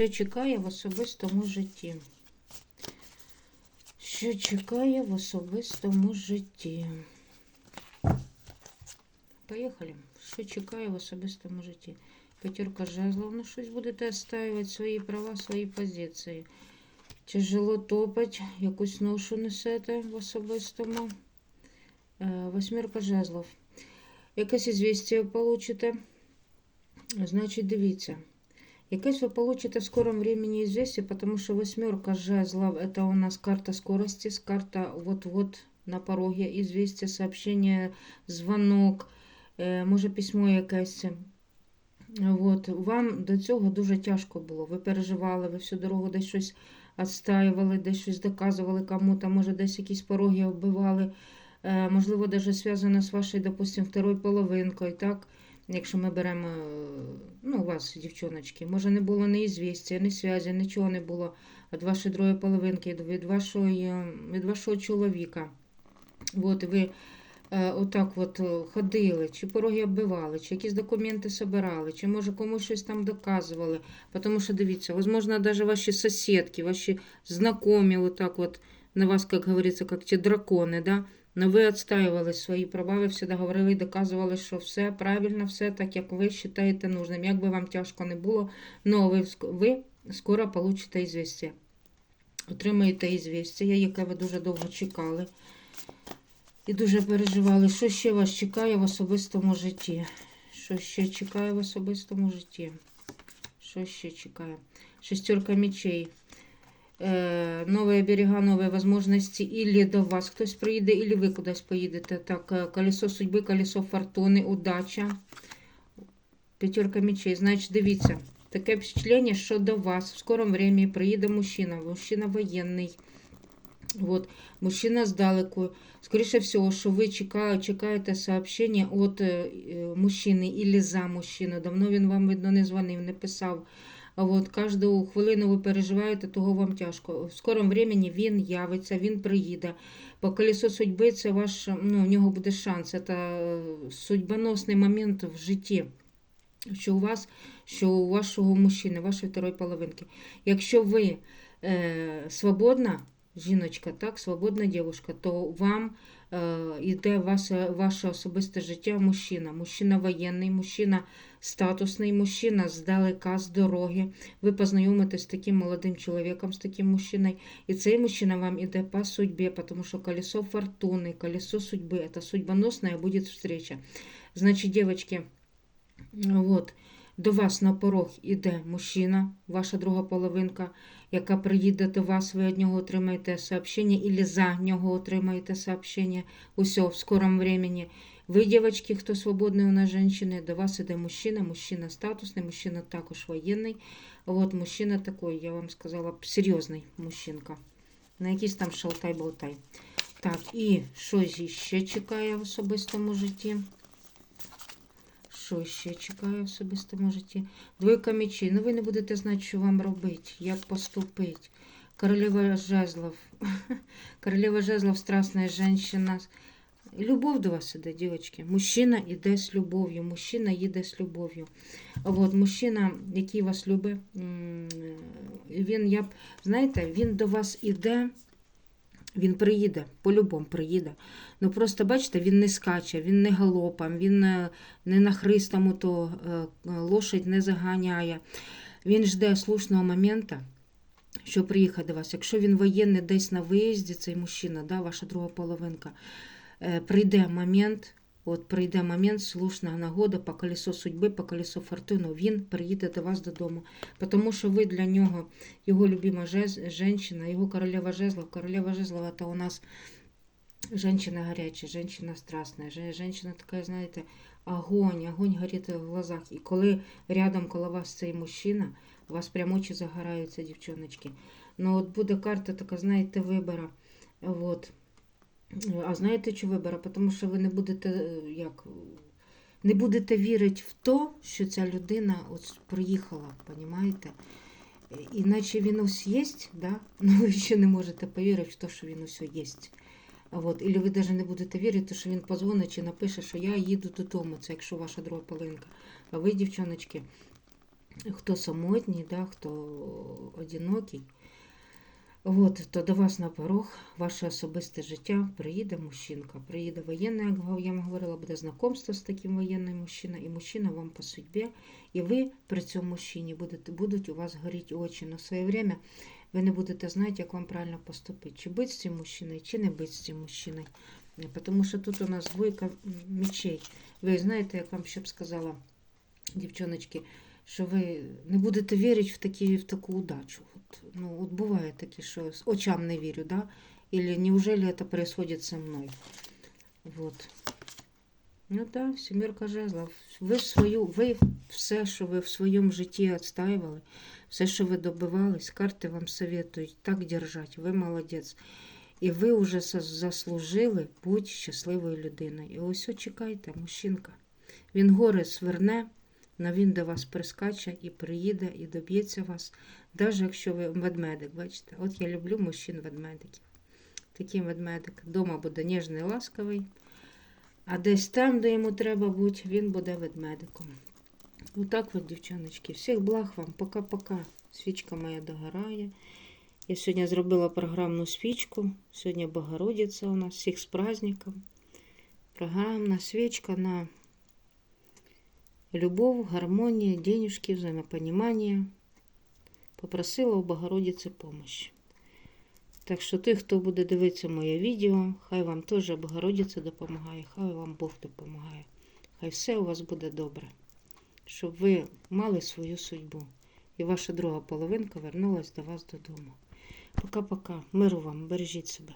Що чекає в особистому житті? Що чекає в особистому житті? Поїхали. Що чекає в особистому житті? П'ятерка жезлов. Ну, щось будете відстоювати свої права, свої позиції. Тяжело топать, якусь ношу несете в особистому. Е, Восьмерка жезлов. Якесь ізвістя получите. Значить, дивіться. Якесь ви получите в скором времени известие, потому что восьмерка жезлов это у нас карта скорости, карта вот-вот на пороге известие, сообщение, звонок, е, може письмо якесь. От, вам до цього дуже тяжко було. Ви переживали, ви всю дорогу десь щось відстаювали, десь щось доказували кому-то, може десь якісь пороги оббивали. Е, можливо, навіть зв'язано з вашою, допустим, второю половинкою, так? Якщо ми беремо, е, ну, у вас, дівчоночки, може не було ні ізвістя, ні зв'язі, нічого не було від вашої другої половинки, від вашого, від вашого чоловіка. От ви е, отак от е, ходили, чи пороги оббивали, чи якісь документи собирали, чи може комусь щось там доказували. Тому що дивіться, возможно, навіть ваші сусідки, ваші знайомі, отак от на вас, як говориться, як ті дракони, да? Но ви відстаювали свої права, ви завжди говорили і доказували, що все правильно, все так, як ви вважаєте нужним. Як би вам тяжко не було, но ви, ви скоро получите ізвістя. Отримаєте ізвістя, яке ви дуже довго чекали. І дуже переживали, що ще вас чекає в особистому житті. Що ще чекає в особистому житті? Що ще чекає? Шестерка мечей. Е, нові берега, нові можливості, ілі до вас хтось приїде, ілі ви кудись поїдете. Так, е, колесо судьби, колесо фортуни, удача. П'ятерка мечей. Значить, дивіться, таке впечатлення, що до вас в скором времени приїде мужчина, мужчина воєнний. Вот, мужчина здалеку. Скоріше всього, що ви чекає, чекаєте сообщення від е, мужчини или за мужчину. Давно він вам, видно, не дзвонив, не писав. От кожну хвилину ви переживаєте, того вам тяжко. В скорому времені він явиться, він приїде. По колесо судьби це ваш, ну, у нього буде шанс. Це е, судьбоносний момент в житті. Що у вас, що у вашого мужчини, вашої второї половинки. Якщо ви е, свободна, жіночка, так, свободна дівчинка, то вам е, йде ваше, ваше особисте життя мужчина. Мужчина воєнний, мужчина статусний, мужчина здалека, з дороги. Ви познайомитесь з таким молодим чоловіком, з таким мужчиною. І цей мужчина вам іде по судьбі, тому що колесо фортуни, колесо судьби, це судьбоносна буде встреча. Значить, дівчатки, от, до вас на порог іде мужчина, ваша друга половинка, яка приїде до вас, ви від нього отримаєте сообщення, або за нього отримаєте сообщення. Усе, в скором времени. Ви, дівчатки, хто свободний у нас жінки, до вас іде мужчина, мужчина статусний, мужчина також воєнний. От мужчина такий, я вам сказала, серйозний мужчинка. На якийсь там шалтай-болтай. Так, і що ще чекає в особистому житті? Що ще чекає в особистому житті? Двойка мечей. Ну ви не будете знати, що вам робити, як поступити. Королева жезлов. Королева жезлов, страстная женщина. Любов до вас іде, дівчатки. Мужчина іде з любов'ю. Мужчина їде з любов'ю. От, мужчина, який вас любить, він, я знаєте, він до вас іде. Він приїде, по-любому приїде. Ну просто бачите, він не скаче, він не галопом, він е, не на христому то е, лошадь не заганяє. Він жде слушного моменту, щоб приїхати до вас. Якщо він воєнний десь на виїзді, цей мужчина, да, ваша друга половинка, е, прийде момент, от прийде момент, слушна нагода по колесо судьби, по колесо фортуни, він приїде до вас додому. Тому що ви для нього, його любима жінка, його королева жезлов. Королева жезлов це у нас женщина горячая, женщина страстная, жен- женщина така, знаєте, огонь, огонь горить в глазах. І коли рядом коло вас цей мужчина, у вас прям очі загораються, дівчоночки. Ну от буде карта така, знаєте, вибора. Вот. А знаєте, що вибора? Тому що ви не будете е, як. Не будете вірити в те, що ця людина от приїхала, понімаєте? Іначе він ось є, да? ну ви ще не можете повірити в те, що він ось є. От, Ілі ви навіть не будете вірити, що він позвонить чи напише, що я їду додому, це якщо ваша друга половинка. А ви, дівчоночки, хто самотній, да, хто одинокий. От, то до вас на порог, ваше особисте життя, приїде мужчинка, приїде воєнний, як я вам говорила, буде знакомство з таким воєнним мужчиною, і мужчина вам по судьбі, і ви при цьому мужчині будете, будуть у вас горіти очі. На своє время ви не будете знати, як вам правильно поступити, чи бути з цим мужчиною, чи не бути з цим мужчиною. Тому що тут у нас двойка мечей. Ви знаєте, як вам ще б сказала, дівчоночки, що ви не будете вірити в, такі, в таку удачу. Ну, от буває таке, що з очам не вірю, да? Или неужели это происходит со мной? Вот. Ну да, сімірка жезлов. Ви свою, ви все, що ви в своєму житті відстаювали, все, що ви добивались, карти вам советують так держати, ви молодець. І ви вже заслужили бути щасливою людиною. І ось чекайте, мужчинка. Він гори сверне, но він до вас прискаче і приїде, і доб'ється вас, навіть якщо ви ведмедик, бачите. От я люблю мужчин-ведмедиків. Такий ведмедик. Дома буде ніжний, ласковий, а десь там, де йому треба бути, він буде ведмедиком. Отак от, дівчоночки. Всіх благ вам. Пока-пока. Свічка моя догорає. Я сьогодні зробила програмну свічку. Сьогодні Богородиця у нас. Всіх з праздником. Програмна свічка на любов, гармонія, денежки, взаємопонімання. Попросила у Богородиці помощи. Так що той, хто буде дивитися моє відео, хай вам теж Богородиця допомагає, хай вам Бог допомагає. Хай все у вас буде добре. Щоб ви мали свою судьбу. І ваша друга половинка вернулась до вас додому. Пока-пока. Миру вам, бережіть себе.